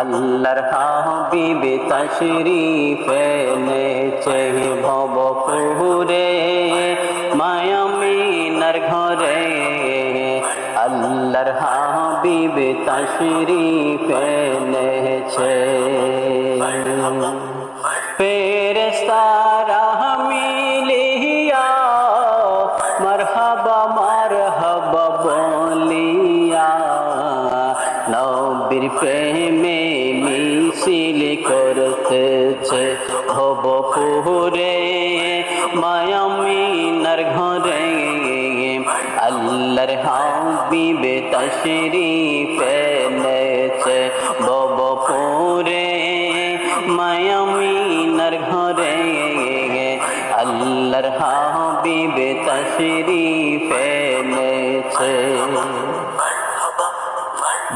আল্লাহর হাবিব তশরিফ এনেছে ভবপুরে মায়ামিনার ঘরে। আল্লাহর হাবিব তশরিফ এনেছে। ফেরেস্তারা মিলিয়া, মরহবা মরহবা বলিয়া, নবীর প্রেমে করতেছে। হব পুরে মায়ামিনার ঘরে আল্লাহর হাবিব তশরিফ এনেছে। বব পুরে মায়ামিনার ঘরে আল্লাহর হাবিব তশরিফ এনেছে।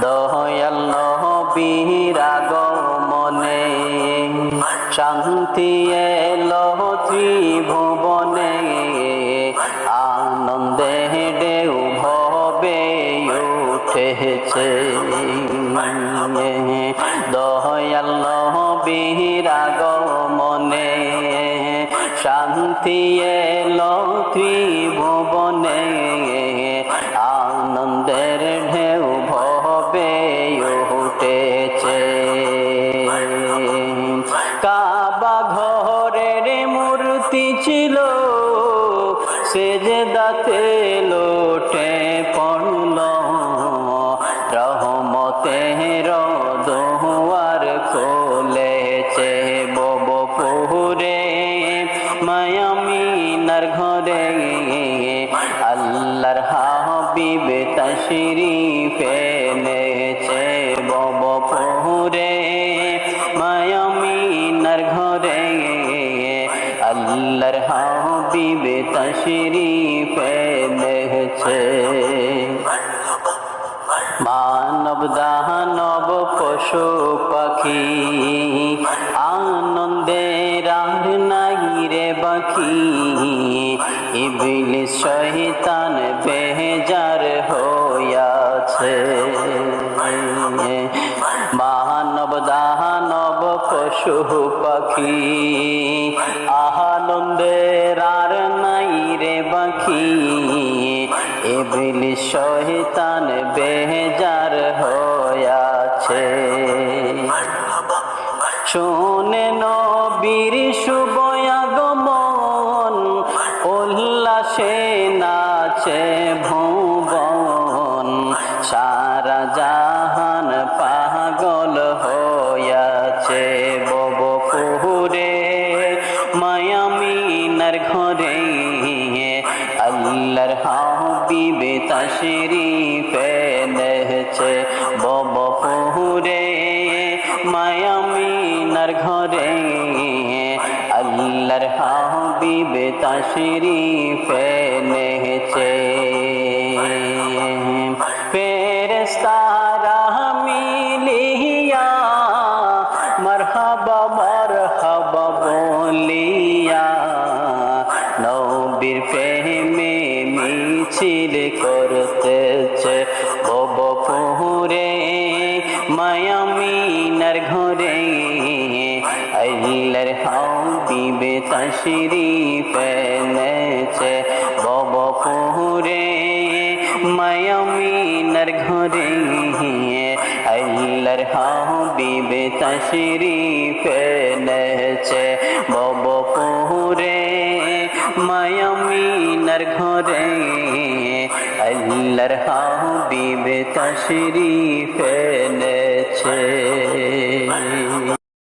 দয়াল বীরাগ মনে শান্তি এলো ত্রিভুবনে আনন্দে ডেউ ভবে উঠেছে। দয়াল বীরাগ মনে শান্তি এলো ত্রিভুবনে কাবা ঘরের মূর্তি ছিল, সে যে দাতে লোটে পড়ল। রহমতের দোয়ার খোলেছে বব পুরে মায়ামিনার ঘরে আল্লাহর হাবিব তশরিফ এনেছে আল্লাহর হাবিব তশরিফ এনেছে। মানব দানব পশু পাখি, আনন্দের আর নাই রে বাকি। ইবলিস বেজার হইয়াছে। মানব দানব পশু পাখি ইবলিস শয়তান বেজার হয়াছে শোনে নবীর শুভয়াগমন উল্লাসে নাচে ভুবন। সারা জাহান তশরিফ এনেছে বব পুরে মায়ামিনার ঘরে। আল্লাহর হাবিব তশরিফ এনেছে ফেরেস্তারা মিলিয়া মরহবা মরহবা বলিয়া নবীর প্রেমে মিছিল করতেছে মায়ামিনার ঘরে আল্লাহর হাবিব তশরিফ এনেছে বব পুরে মায়ামিনার ঘরে আল্লাহর হাবিব তশরিফ এনেছে বব পুরে মায়ামিনার ঘরে আল্লাহর হাবিব তশরিফ এনেছে।